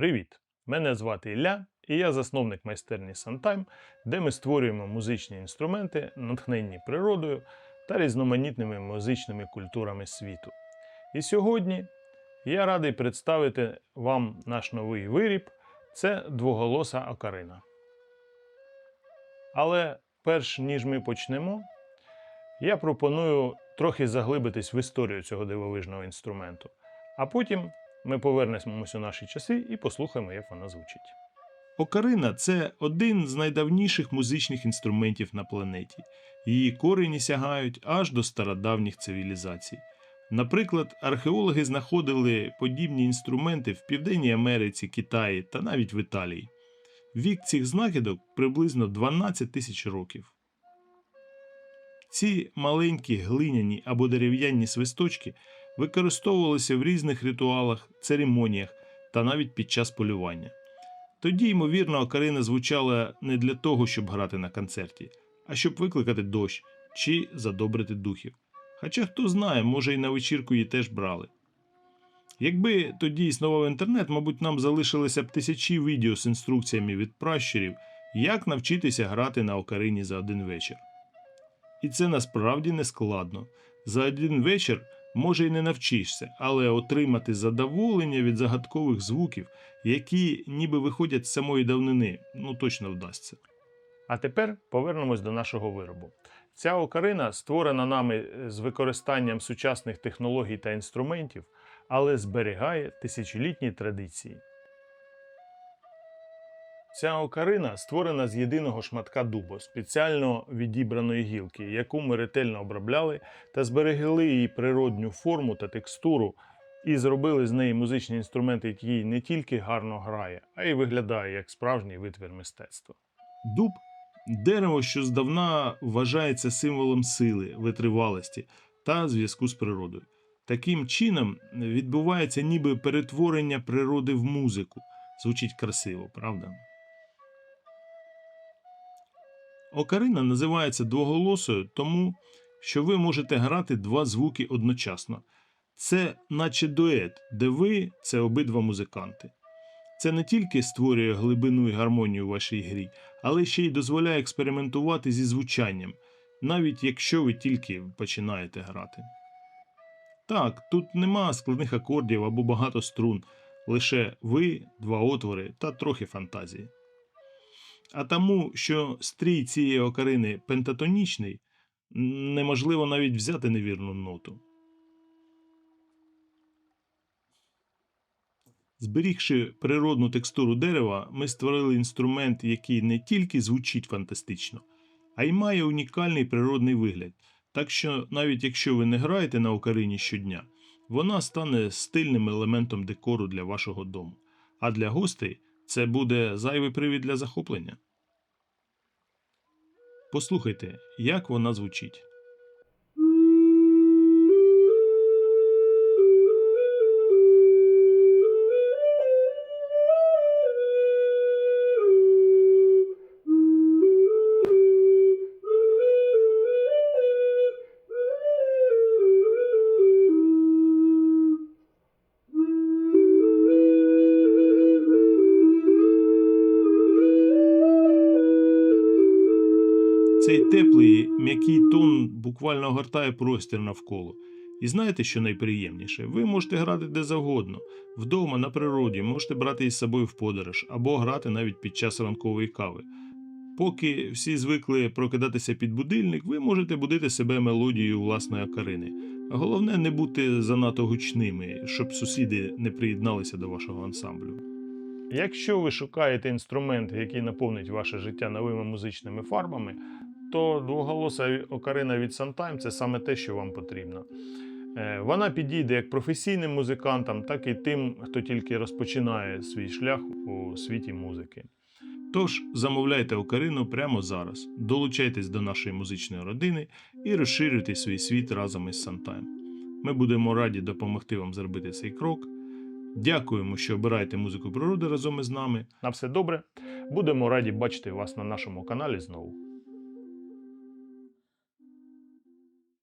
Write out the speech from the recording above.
Привіт! Мене звати Ілля, і я засновник майстерні Suntime, де ми створюємо музичні інструменти, натхненні природою та різноманітними музичними культурами світу. І сьогодні я радий представити вам наш новий виріб це двоголоса окарина. Але перш ніж ми почнемо, я пропоную трохи заглибитись в історію цього дивовижного інструменту, а потім ми повернемося у наші часи і послухаємо, як вона звучить. Окарина це один з найдавніших музичних інструментів на планеті. Її корені сягають аж до стародавніх цивілізацій. Наприклад, археологи знаходили подібні інструменти в Південній Америці, Китаї та навіть в Італії. Вік цих знахідок приблизно 12 тисяч років. Ці маленькі глиняні або дерев'яні свисточки використовувалися в різних ритуалах, церемоніях та навіть під час полювання. Тоді, ймовірно, окарина звучала не для того, щоб грати на концерті, а щоб викликати дощ чи задобрити духів. Хоча хто знає, може і на вечірку її теж брали. Якби тоді існував інтернет, мабуть, нам залишилися б тисячі відео з інструкціями від пращурів, як навчитися грати на окарині за один вечір. І це насправді не складно. За один вечір може й не навчишся, але отримати задоволення від загадкових звуків, які ніби виходять з самої давнини, ну точно вдасться. А тепер повернемось до нашого виробу. Ця окарина створена нами з використанням сучасних технологій та інструментів, але зберігає тисячолітні традиції. Ця окарина створена з єдиного шматка дубу, спеціально відібраної гілки, яку ми ретельно обробляли та зберегли її природню форму та текстуру, і зробили з неї музичний інструмент, який не тільки гарно грає, а й виглядає як справжній витвір мистецтва. Дуб дерево, що здавна вважається символом сили, витривалості та зв'язку з природою. Таким чином відбувається ніби перетворення природи в музику. Звучить красиво, правда? Окарина називається двоголосою, тому що ви можете грати два звуки одночасно. Це наче дует, де ви це обидва музиканти. Це не тільки створює глибину і гармонію у вашій грі, але ще й дозволяє експериментувати зі звучанням, навіть якщо ви тільки починаєте грати. Так, тут нема складних акордів або багато струн, лише ви, два отвори та трохи фантазії. А тому, що стрій цієї окарини пентатонічний, неможливо навіть взяти невірну ноту. Зберігши природну текстуру дерева, ми створили інструмент, який не тільки звучить фантастично, а й має унікальний природний вигляд. Так що, навіть якщо ви не граєте на окарині щодня, вона стане стильним елементом декору для вашого дому. А для гостей це буде зайвий привід для захоплення. Послухайте, як вона звучить. Цей теплий, м'який тон буквально огортає простір навколо. І знаєте, що найприємніше? Ви можете грати де завгодно, вдома, на природі, можете брати із собою в подорож або грати навіть під час ранкової кави. Поки всі звикли прокидатися під будильник, ви можете будити себе мелодією власної окарини. Головне не бути занадто гучними, щоб сусіди не приєдналися до вашого ансамблю. Якщо ви шукаєте інструмент, який наповнить ваше життя новими музичними фарбами, то двоголоса окарина від Suntime – це саме те, що вам потрібно. Е, Вона підійде як професійним музикантам, так і тим, хто тільки розпочинає свій шлях у світі музики. Тож замовляйте окарину прямо зараз, долучайтесь до нашої музичної родини і розширюйте свій світ разом із Suntime. Ми будемо раді допомогти вам зробити цей крок. Дякуємо, що обираєте музику природи разом із нами. На все добре. Будемо раді бачити вас на нашому каналі знову.